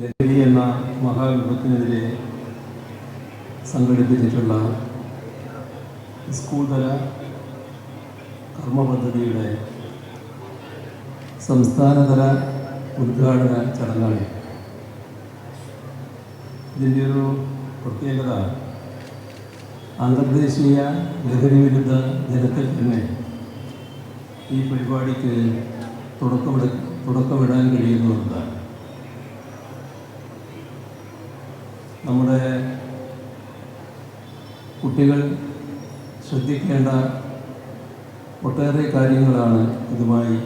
ലഹരി എന്ന മഹാവിപത്തിനെതിരെ സംഘടിപ്പിച്ചിട്ടുള്ള സ്കൂൾ തല കർമ്മ പദ്ധതിയുടെ സംസ്ഥാനതല ഉദ്ഘാടന ചടങ്ങാണ്. ഇതിന്റെ ഒരു പ്രത്യേകത അന്തർദേശീയ ലഹരി വിരുദ്ധ ദിനത്തിൽ തന്നെ ഈ പരിപാടിക്ക് തുടക്കമിട തുടക്കമിടാൻ കഴിയുന്നു എന്നതാണ് നമ്മുടെ കുട്ടികൾ ശ്രദ്ധിക്കേണ്ട ഒട്ടേറെ കാര്യങ്ങളാണ് ഇതുമായി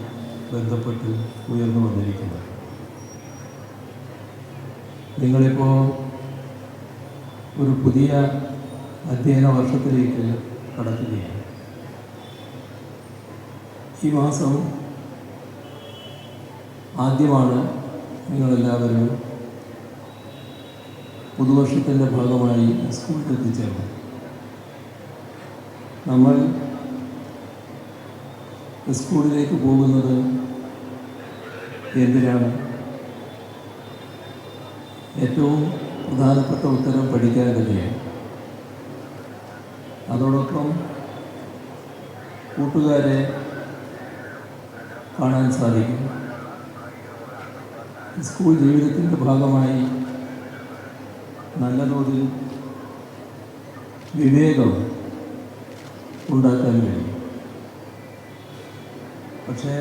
ബന്ധപ്പെട്ട് ഉയർന്നു വന്നിരിക്കുന്നത്. നിങ്ങളിപ്പോൾ ഒരു പുതിയ അധ്യയന വർഷത്തിലേക്ക് കടക്കുകയാണ്. ഈ മാസം ആദ്യമാണ് നിങ്ങളെല്ലാവരും പുതുവർഷത്തിന്റെ ഭാഗമായി സ്കൂളിൽ എത്തിച്ചേർന്നു. നമ്മൾ സ്കൂളിലേക്ക് പോകുന്നത് എന്തിനാണ്? ഏറ്റവും പ്രധാനപ്പെട്ട ഉത്തരം പഠിക്കാൻ തന്നെയാണ്. അതോടൊപ്പം കൂട്ടുകാരെ കാണാൻ സാധിക്കും. സ്കൂൾ ജീവിതത്തിന്റെ ഭാഗമായി നല്ല തോതിൽ വിവേകം ഉണ്ടാക്കാൻ കഴിയും. പക്ഷേ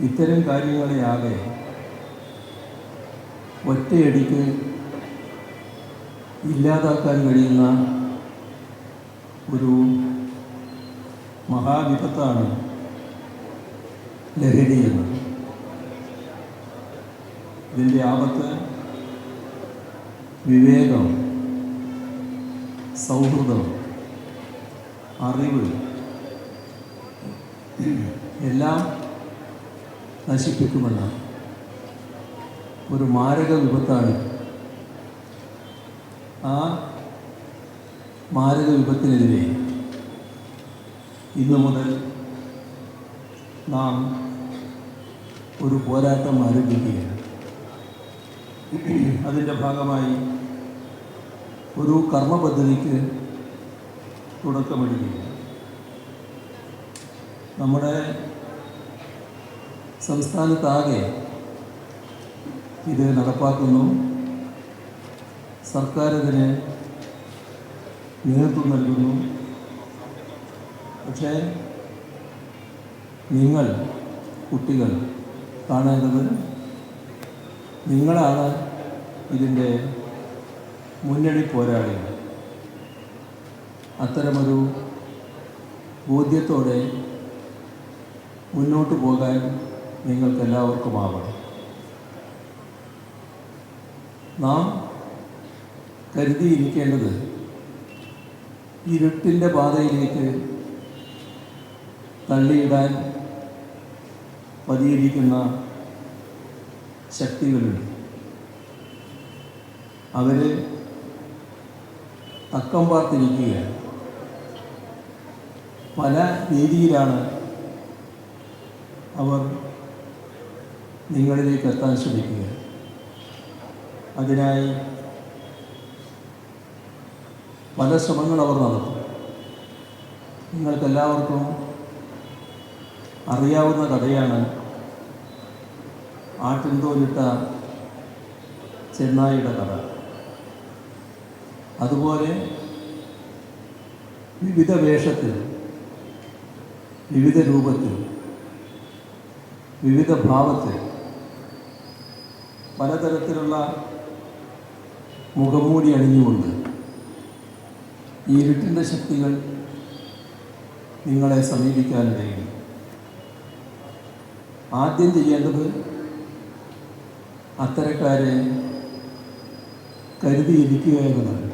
ഇത്തരം കാര്യങ്ങളെ ആകെ ഒറ്റയടിക്ക് ഇല്ലാതാക്കാൻ കഴിയുന്ന ഒരു മഹാവിപത്താണ് ലഹരി എന്നത്. ഇതിന്റെ ആപത്ത് വിവേകം സൗഹൃദം അറിവ് എല്ലാം നശിപ്പിക്കുമല്ല ഒരു മാരക വിപത്താണ്. ആ മാരക വിപത്തിനെതിരെ ഇന്നു മുതൽ നാം ഒരു പോരാട്ടം ആരംഭിക്കുകയാണ്. അതിന്റെ ഭാഗമായി ഒരു കർമ്മ പദ്ധതിക്ക് തുടക്കമിടുകയാണ്. നമ്മുടെ സംസ്ഥാനത്താകെ ഇത് നടപ്പാക്കുന്നു. സർക്കാർ ഇതിന് നേതൃത്വം നൽകുന്നു. പക്ഷേ നിങ്ങൾ കുട്ടികൾ കാണേണ്ടത് നിങ്ങളാണ് ഇതിന്റെ മുന്നണി പോരാളികൾ. അത്തരമൊരു ബോധ്യത്തോടെ മുന്നോട്ട് പോകാൻ നിങ്ങൾക്കെല്ലാവർക്കുമാവണം. നാം കരുതിയിരിക്കേണ്ടത് ഇരുട്ടിന്റെ പാതയിലേക്ക് തള്ളിയിടാൻ പതിയിരിക്കുന്ന ശക്തികളുണ്ട്. അവർ തക്കം പാർത്തിരിക്കുകയാണ്. പല രീതിയിലാണ് അവർ നിങ്ങളിലേക്ക് എത്താൻ ശ്രമിക്കുക. അതിനായി പല ശ്രമങ്ങൾ അവർ നടത്തും. നിങ്ങൾക്കെല്ലാവർക്കും അറിയാവുന്ന കഥയാണ് ആട്ടിൻതോലിട്ട ചെന്നായിയുടെ കഥ. അതുപോലെ വിവിധ വേഷത്തിൽ വിവിധ രൂപത്തിൽ വിവിധ ഭാവത്തിൽ പലതരത്തിലുള്ള മുഖമൂടി അണിഞ്ഞുകൊണ്ട് ഈ ഇരുട്ടിന്റെ ശക്തികൾ നിങ്ങളെ സമീപിക്കാനിടയിൽ ആദ്യം ചെയ്യേണ്ടത് അത്തരക്കാരെ കരുതിയിരിക്കുക എന്നതാണ്